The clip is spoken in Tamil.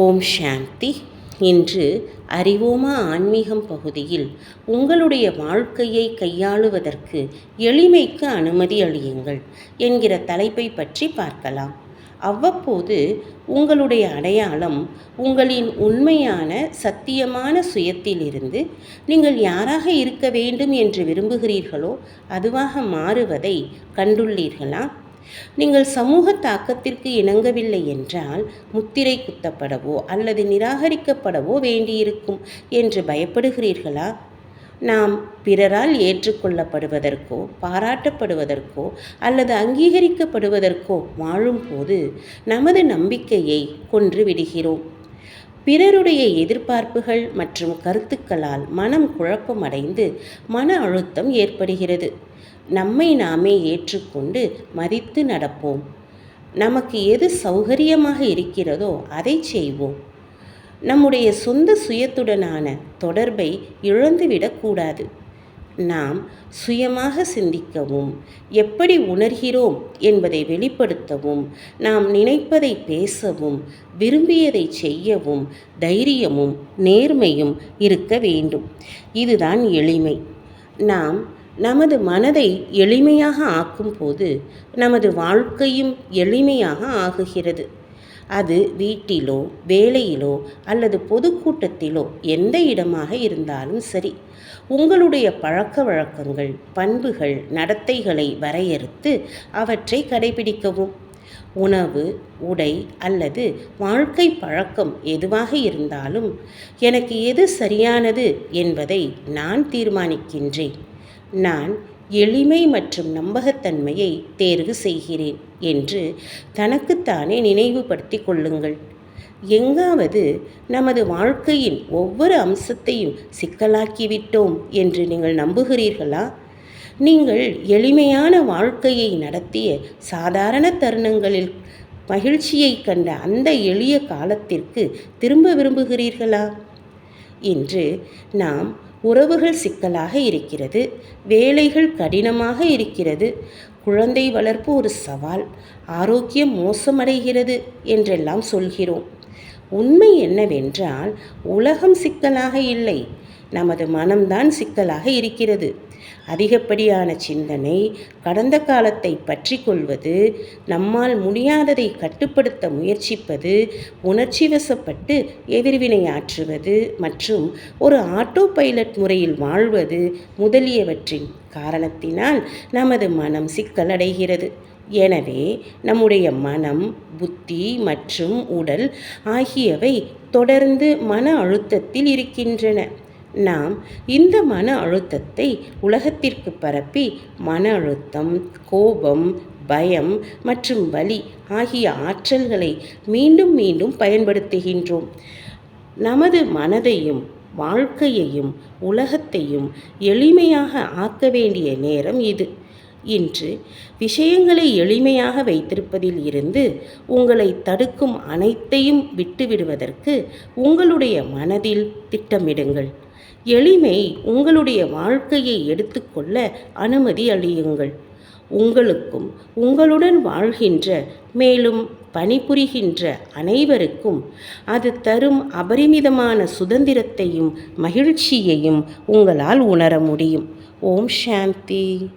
ஓம் சாந்தி. இன்று அறிவோமா ஆன்மீகம் பகுதியில் உங்களுடைய வாழ்க்கையை கையாளுவதற்கு எளிமைக்கு அனுமதி அளியுங்கள் என்கிற தலைப்பை பற்றி பார்க்கலாம். அவ்வப்போது உங்களுடைய அடையாளம் உங்களின் உண்மையான சத்தியமான சுயத்திலிருந்து நீங்கள் யாராக இருக்க வேண்டும் என்று விரும்புகிறீர்களோ அதுவாக மாறுவதை கண்டுள்ளீர்களா? நீங்கள் சமூக தாக்கத்திற்கு இணங்கவில்லை என்றால் முத்திரை குத்தப்படவோ அல்லது நிராகரிக்கப்படவோ வேண்டியிருக்கும் என்று பயப்படுகிறீர்களா? நாம் பிறரால் ஏற்றுக்கொள்ளப்படுவதற்கோ பாராட்டப்படுவதற்கோ அல்லது அங்கீகரிக்கப்படுவதற்கோ வாழும்போது நமது நம்பிக்கையை கொன்று விடுகிறோம். பிறருடைய எதிர்பார்ப்புகள் மற்றும் கருத்துக்களால் மனம் குழப்பமடைந்து மன அழுத்தம் ஏற்படுகிறது. நம்மை நாமே ஏற்றுக்கொண்டு மதித்து நடப்போம். நமக்கு எது சௌகரியமாக இருக்கிறதோ அதை செய்வோம். நம்முடைய சொந்த சுயத்துடனான தொடர்பை இழந்துவிடக்கூடாது நாம் சுயமாக சிந்திக்கவும் எப்படி உணர்கிறோம் என்பதை வெளிப்படுத்தவும் நாம் நினைப்பதை பேசவும் விரும்பியதை செய்யவும் தைரியமும் நேர்மையும் இருக்க வேண்டும். இதுதான் எளிமை. நாம் நமது மனதை எளிமையாக ஆக்கும்போது நமது வாழ்க்கையும் எளிமையாக ஆகுகிறது. அது வீட்டிலோ வேலையிலோ அல்லது பொதுக்கூட்டத்திலோ எந்த இடமாக இருந்தாலும் சரி. உங்களுடைய பழக்க வழக்கங்கள் பண்புகள் நடத்தைகளை வரையறுத்து அவற்றை கடைபிடிக்கவும். உணவு உடை அல்லது வாழ்க்கை பழக்கம் எதுவாக இருந்தாலும் எனக்கு எது சரியானது என்பதை நான் தீர்மானிக்கின்றேன். நான் எளிமை மற்றும் நம்பகத்தன்மையை தேர்வு செய்கிறேன் என்று தனக்குத்தானே நினைவுபடுத்தி கொள்ளுங்கள். எங்காவது நமது வாழ்க்கையின் ஒவ்வொரு அம்சத்தையும் சிக்கலாக்கிவிட்டோம் என்று நீங்கள் நம்புகிறீர்களா? நீங்கள் எளிமையான வாழ்க்கையை நடத்திய சாதாரண தருணங்களில் மகிழ்ச்சியை கண்ட அந்த எளிய காலத்திற்கு திரும்ப விரும்புகிறீர்களா? இன்று நாம் உறவுகள் சிக்கலாக இருக்கிறது வேலைகள் கடினமாக இருக்கிறது. குழந்தை வளர்ப்பு ஒரு சவால் ஆரோக்கியம் மோசமடைகிறது என்றெல்லாம் சொல்கிறோம். உண்மை என்னவென்றால் உலகம் சிக்கலாக இல்லை. நமது மனம்தான் சிக்கலாக இருக்கிறது. அதிகப்படியான சிந்தனை கடந்த காலத்தை பற்றி கொள்வது நம்மால் முடியாததை கட்டுப்படுத்த முயற்சிப்பது உணர்ச்சி வசப்பட்டு எதிர்வினையாற்றுவது மற்றும் ஒரு ஆட்டோ பைலட் முறையில் வாழ்வது முதலியவற்றின் காரணத்தினால் நமது மனம் சிக்கலடைகிறது. எனவே நம்முடைய மனம் புத்தி மற்றும் உடல் ஆகியவை தொடர்ந்து மன அழுத்தத்தில் இருக்கின்றன. நாம் இந்த மன அழுத்தத்தை உலகத்திற்கு பரப்பி மன அழுத்தம் கோபம் பயம் மற்றும் வலி ஆகிய ஆற்றல்களை மீண்டும் மீண்டும் பயன்படுத்துகின்றோம். நமது மனதையும் வாழ்க்கையையும் உலகத்தையும் எளிமையாக ஆக்க வேண்டிய நேரம் இது. இன்று விஷயங்களை எளிமையாக வைத்திருப்பதில் இருந்து உங்களை தடுக்கும் அனைத்தையும் விட்டுவிடுவதற்கு உங்களுடைய மனதில் திட்டமிடுங்கள். எளிமை உங்களுடைய வாழ்க்கையை எடுத்துக்கொள்ள அனுமதி அளியுங்கள். உங்களுக்கும் உங்களுடன் வாழ்கின்ற மேலும் பணிபுரிகின்ற அனைவருக்கும் அது தரும் அபரிமிதமான சுதந்திரத்தையும் மகிழ்ச்சியையும் உங்களால் உணர முடியும். ஓம் சாந்தி.